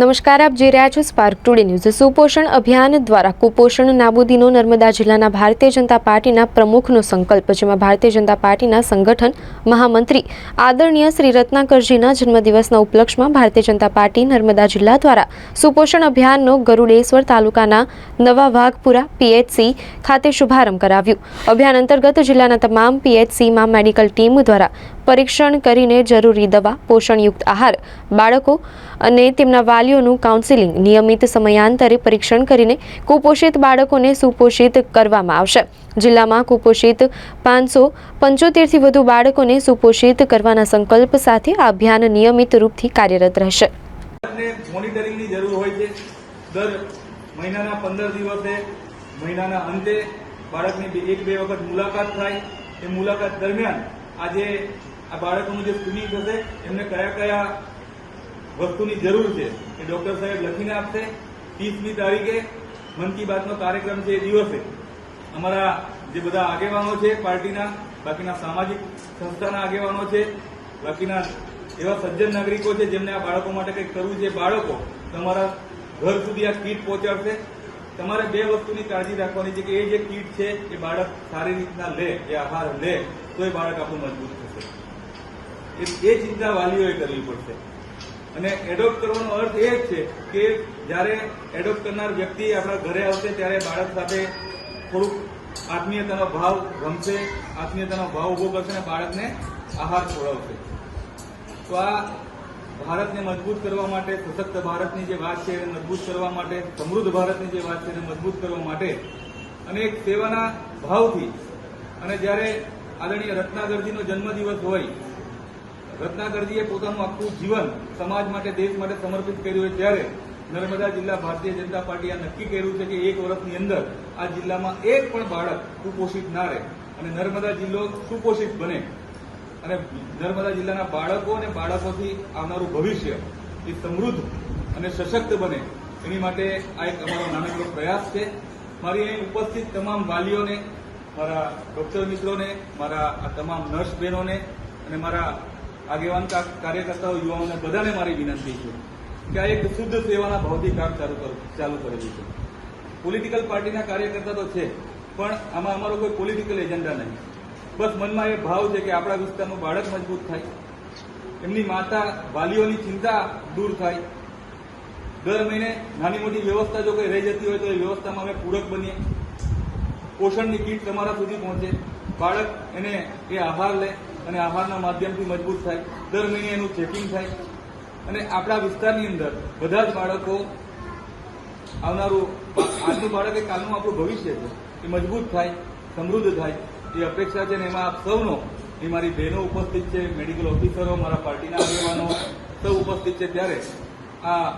નમસ્કાર, આપ જોઈ રહ્યા છો સ્પાર્ક ટુડે ન્યૂઝ સુપોષણ અભિયાન દ્વારા કુપોષણ નાબૂદીનો નર્મદા જિલ્લાના ભારતીય જનતા પાર્ટીના પ્રમુખનો સંકલ્પ, જેમાં ભારતીય જનતા પાર્ટીના સંગઠન મહામંત્રી આદરણીય શ્રી રત્નાકરજીના જન્મદિવસના ઉપલક્ષમાં ભારતીય જનતા પાર્ટી નર્મદા જિલ્લા દ્વારા સુપોષણ અભિયાનનો ગરુડેશ્વર તાલુકાના નવા વાઘપુરા પીએચસી ખાતે શુભારંભ કરાવ્યું. અભિયાન અંતર્ગત જિલ્લાના તમામ પીએચસીમાં મેડિકલ ટીમ દ્વારા પરીક્ષણ કરીને જરૂરી દવા, પોષણયુક્ત આહાર, બાળકો અને તેમના વાલીઓનું કાઉન્સિલિંગ નિયમિત સમયાંતરે પરીક્ષણ કરીને કુપોષિત બાળકોને સુપોષિત કરવામાં આવશે. જિલ્લામાં કુપોષિત પાંચસો પંચોતેરથી વધુ બાળકોને સુપોષિત કરવાના સંકલ્પ સાથે આ અભિયાન નિયમિત રૂપથી કાર્યરત રહેશે. બાળકની એક બે વખત મુલાકાત થાય. એ મુલાકાત દરમિયાન આજે આ બાળકોનું જે સ્ક્રીનિંગ થશે, એમને કયા કયા વસ્તુની જરૂર છે એ ડોક્ટર સાહેબ લખીને આપશે. ત્રીસમી તારીખે મન કી બાતનો કાર્યક્રમ છે એ દિવસે. અમારા જે બધા આગેવાનો છે પાર્ટીના, બાકીના સામાજિક સંસ્થાના આગેવાનો છે, બાકીના એવા સજ્જન નાગરિકો છે જેમને આ બાળકો માટે કંઈક કરવું છે બાળકો તમારા ઘર સુધી આ કીટ પહોંચાડશે. તમારે બે વસ્તુની કાળજી રાખવાની છે કે એ જે કીટ છે એ બાળક સારી રીતના લે, એ આહાર લે, તો એ બાળક આપણું મજબૂત થશે. એ એ ચિંતા વાલીઓએ કરવી પડશે. અને એડોપ્ટ કરવાનો અર્થ એ જ છે કે જ્યારે એડોપ્ટ કરનાર વ્યક્તિ આપણા ઘરે આવશે, ત્યારે બાળક સાથે થોડુંક આત્મીયતાનો ભાવ રમશે, આત્મીયતાનો ભાવ ઊભો કરશે અને બાળકને આહાર ખવડાવશે. તો આ ભારતને મજબૂત કરવા માટે, સશક્ત ભારતની જે વાત છે એને મજબૂત કરવા માટે, સમૃદ્ધ ભારતની જે વાત છે એને મજબૂત કરવા માટે અને એક સેવાના ભાવથી અને જ્યારે આદરણીય રત્નાગરજીનો જન્મદિવસ હોય રત્નાકરજીએ પોતાનું આખું જીવન સમાજ માટે, દેશ માટે સમર્પિત કર્યું હોય ત્યારે નર્મદા જિલ્લા ભારતીય જનતા પાર્ટીએ નક્કી કર્યું છે કે એક વર્ષની અંદર આ જિલ્લામાં એક પણ બાળક કુપોષિત ના રહે અને નર્મદા જિલ્લો સુપોષિત બને. અને નર્મદા જિલ્લાના બાળકો અને બાળકોથી આવનારું ભવિષ્ય એ સમૃદ્ધ અને સશક્ત બને. એની માટે આ એક અમારો નાનકડો પ્રયાસ છે. મારી અહીં ઉપસ્થિત તમામ વાલીઓને, મારા ડોક્ટર મિત્રોને, મારા આ તમામ નર્સ બહેનોને અને મારા આગેવાન કાર્યકર્તાઓ, યુવાઓને બધાને મારી વિનંતી છે કે આ એક શુદ્ધ સેવાના ભાવથી કામ ચાલુ ચાલુ કરેલું છે પોલિટિકલ પાર્ટીના કાર્યકર્તા તો છે, પણ આમાં અમારો કોઈ પોલિટિકલ એજન્ડા નહીં. બસ મનમાં એ ભાવ છે કે આપણા વિસ્તારનું બાળક મજબૂત થાય. એમની માતા વાલીઓની ચિંતા દૂર થાય. દર મહિને નાની મોટી વ્યવસ્થા જો કોઈ રહી જતી હોય તો એ વ્યવસ્થામાં અમે પૂરક બનીએ. પોષણની કીટ તમારા સુધી પહોંચે. બાળક એને એ આહાર લે. અને આહારના માધ્યમથી મજબૂત થાય. દર મહિને એનું ચેકિંગ થાય. અને આપણા વિસ્તારની અંદર બધા જ બાળકો આવનારું આજનું બાળક એ કાલનું આપણું ભવિષ્ય છે. એ મજબૂત થાય, સમૃદ્ધ થાય. એ અપેક્ષા છે ને એમાં આપ સૌનો, એ મારી બહેનો ઉપસ્થિત છે મેડિકલ ઓફિસરો મારા પાર્ટીના આગેવાનો, સૌ ઉપસ્થિત છે ત્યારે આ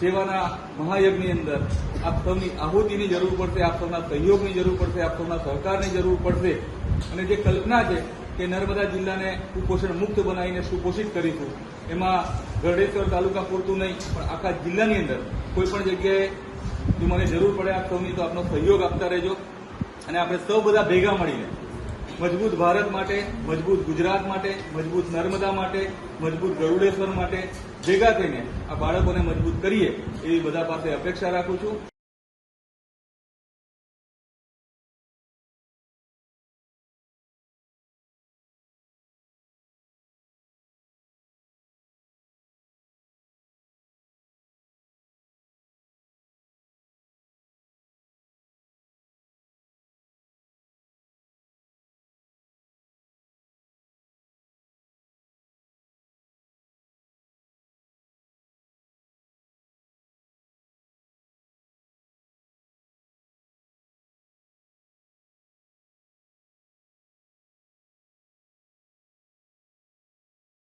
સેવાના મહાયજ્ઞની અંદર આપ સૌની આહુતિની જરૂર પડશે, આપ સૌના સહયોગની જરૂર પડશે, આપ સૌના સહકારની જરૂર પડશે. અને જે કલ્પના છે કે નર્મદા જિલ્લાને કુપોષણ મુક્ત બનાવીને સુપોષિત કરીશું. એમાં ગરડેશ્વર તાલુકા પૂરતું નહીં, પણ આખા જિલ્લાની અંદર કોઈ પણ જગ્યાએ જો મને જરૂર પડે આપ સૌની તો આપનો સહયોગ આપતા રહેજો. અને આપણે સૌ બધા ભેગા મળીને મજબૂત ભારત માટે, મજબૂત ગુજરાત માટે, મજબૂત નર્મદા માટે, મજબૂત ગરુડેશ્વર માટે ભેગા થઈને આ બાળકોને મજબૂત કરીએ એવી બધા પાસે અપેક્ષા રાખું છું.